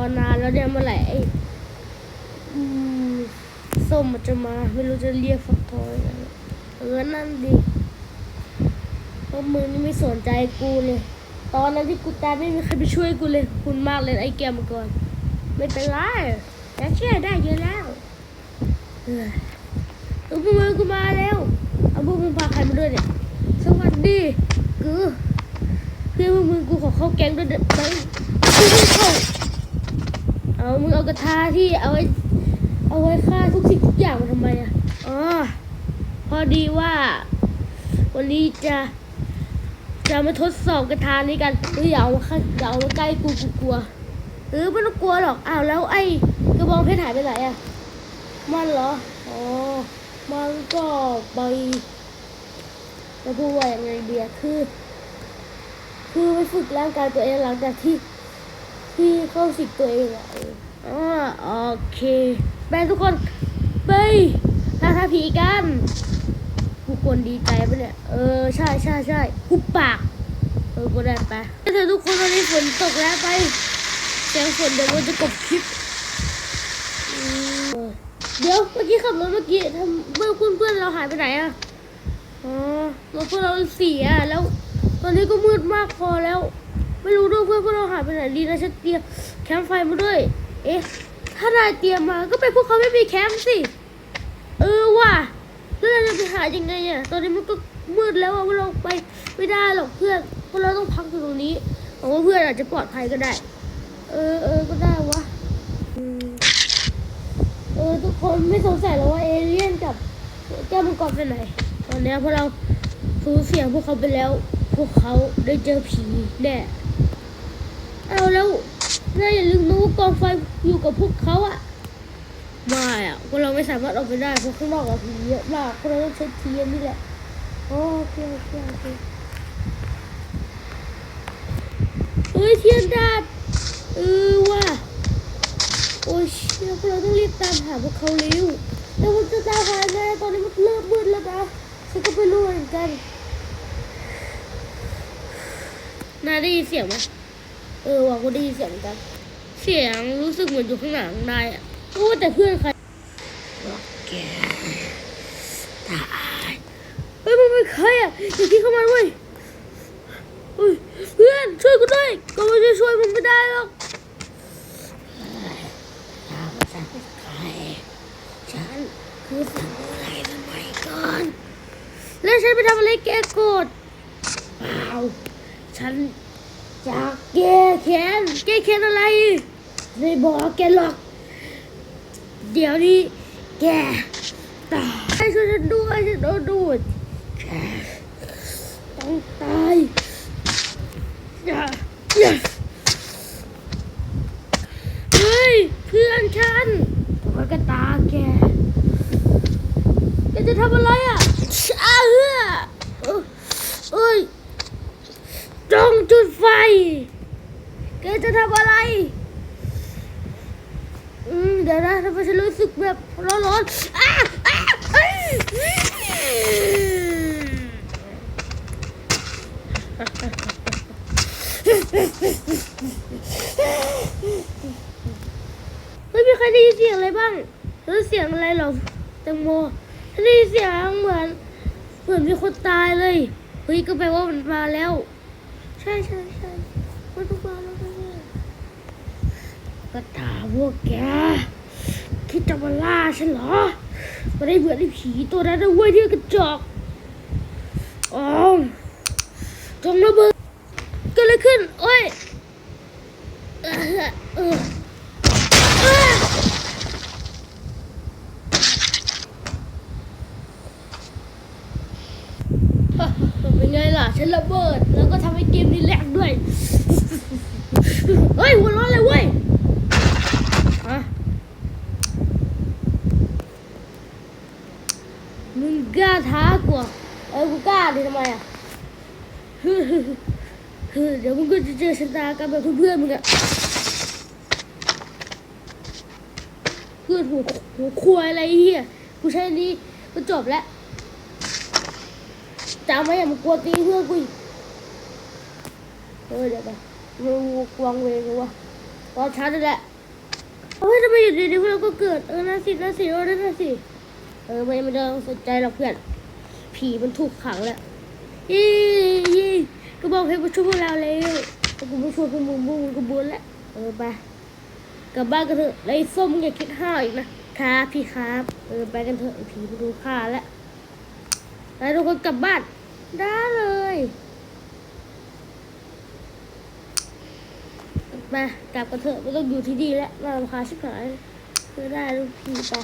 อนานแล้วเนี่ยเมื่อไหร่ส้มมันจะมาไม่รู้จะเรียกฟักทองยังเออนั่นดิเพราะมึงนี่ไม่สนใจกูเลยตอนนั้นที่กูตายไม่มีใครไปช่วยกูเลยคุณมากเลยไอ้แกมก่อน ไม่เป็นไรแต่เชื่อได้เยอะแล้วเออพวกมึงกูมาแล้วเอาพวกมึงพาใครมาด้วยเนี่ยสวัสดีกูเพื่อนพวกมึงกูขอเข้าแก๊งด้วยเด้อไปกูไม่เข้า เอามึงเอากระทาที่เอาไว้เอาไว้ฆ่าทุกสิ่งทุกอย่างมาทำไมอะอ๋อพอดีว่า วันนี้จะจะมาทดสอบกระทานี้กันเฮ้ยอย่าเอามาข้าอย่าเอามาใกล้กูกูกลัวเออไม่ต้องกลัวหรอกอ้าวแล้วไอ้กระบองเพชรหายไปไหนอะมันเหรออ๋อมันก็ไปจะพูดว่ายังไงเดียคือ คือไปฝึกร่างกายตัวเองหลังจากที่ ที่เข้าสิกตัวเองอะเอออ๋อโอเคไปทุกคนไปล่าท้าผีกันกูควรดีใจปะเนี่ย เออ ใช่ใช่ใช่หุบปาก เออก็ได้ไปเธอทุกคนตอนนี้ฝนตกแล้วไปเสียงฝนเดี๋ยวมันจะกบคลิป เดี๋ยวเมื่อกี้ขับรถเมื่อกี้ทำเพื่อนเพื่อนเพื่อนเราหายไปไหนอะอ๋อรถเพื่อนเราเสียแล้ว ตอนนี้ก็มืดมากพอแล้ว ไม่รู้ด้วยเพื่อนพวกเราหายไปไหนดีนะฉันเตรียมแคมป์ไฟมาด้วย เอ๊ะ ถ้านายเตรียมมาก็เป็นพวกเขาไม่มีแคมป์สิ เออว่ะแล้วเราจะไปหายังไงอะ ตอนนี้มันก็มืดแล้วอะว่าเราไปไม่ได้หรอกเพื่อนพราะเราต้องพักอยู่ตรงนี้หวังว่าเพื่อนอาจจะปลอดภัยก็ได้ เออเออก็ได้วะเออทุกคนไม่สงสัยหรอว่าเอเลี่ยนกับแก้วมังกรไปไหนตอนนี้พวกเราสูญเสียพวกเขาไปแล้ว พวกเขาได้เจอผีแน่เอาแล้วนายอย่าลืมนะว่า กองไฟอยู่กับพวกเขาอะไม่อะพวกเราไม่สามารถออกไปได้เพราะข้างนอกอะผีเยอะมากพวกเราต้องใช้เทียนนี่แหละโอเคโอเคโอเคเฮ้ยเทียนดับเออว่ะโอ้ยเชี่ยพวกเราต้องรีบตามหาพวกเขาเร็วแต่มันจะตามหาไงตอนนี้มันเริ่มมืดแล้วนะฉันก็ไม่รู้เหมือนกันนายได้ยินเสียงไหมเออว่ากูได้ยินเสียงเหมือนกัน เสียงรู้สึกเหมือนอยู่ข้างหลังนายอะโอ้แต่เพื่อนใครแกตายเฮ้ยมันเป็นใครอะอย่าคิดเข้ามาเว้ยเฮ้ยเพื่อนช่วยกูด้วยก็ไม่ได้ช่วยมึงไม่ได้หรอกฉันเป็นใครฉันคือสังอะไรสมัยก่อนแล้วฉันไปทำอะไรแกโกรธเปล่าฉันจะแก้แค้นแก้แค้นอะไร ไม่บอกแกหรอก เดี๋ยวนี้แกตายช่วยฉันด้วยฉันโดนดูดแกต้องตายอย่าอย่าเฮ้ยเพื่อนฉันทำไมก็ตาแกแกจะทำอะไรอะอ้าเฮ้อเอ้ยจงจุดไฟแกจะทำอะไร เดี๋ยวนะทำไมฉันรู้สึกแบบร้อนร้อนๆอ้าอ้าเอ้ยไม่มีใครได้ยินเสียงอะไรบ้างแล้วเสียงอะไรหรอแตงโมฉันได้ยินเสียงเหมือน เหมือนมีคนตายเลย เฮ้ยก็แปลว่ามันมาแล้ว ใช่ใช่ใช่มันต้องมาแล้ว ก็ถามพวกแกคิดจะมาล่าฉันเหรอมาได้เหมือนไอ้ผีตัวนั้นนะเว้ยที่กระจอกอ๋อจงระเบิดกิดอะไรขึ้น โอ้ยเป็นไงล่ะ ฉันระเบิด แล้วก็ทำให้เกมนี้แหลกด้วย เฮ้ยหัวร้อนเลยเว้ยฮะมึง กล้าท้ากูเหรอเออกูกล้าดิทำไมอะฮึฮึฮึฮึเดี๋ยวมึงก็จะเจอชะตากรรมแบบเพื่อนมึงอะเพื่อนหัวหัวควายอะไรเฮียกูใช้นี้ก็จบแล้วจำไว้อย่ามึงกลัวตีเพื่อนกูอีกเออเดี๋ยวไปมึงกวางเวงกูวะตอนช้านั่นแหละเฮ้ยทำไมอยู่ดีๆพวกเราก็เกิดเออน่าสิน่าสิเออน่าสิ เออไม่ไม่ต้องสนใจหรอกเพื่อน ผีมันถูกขังแล้วยี่ยี่ก็บอกให้มาช่วยพวกเราเลยแต่กูไม่ช่วยพวกมึงมึงก็บุญแล้วเออไปกลับบ้านกันเถอะแล้วไอ้ส้มอย่าคิดห้าวอีกนะครับพี่ครับเออไปกันเถอะผีมันดูข้าแล้วแล้วทุกคนกลับบ้านได้เลยมากลับกันเถอะไม่ต้องอยู่ที่ดีแล้วน่ารำคาชิบหายเออได้ลูกพี่ไป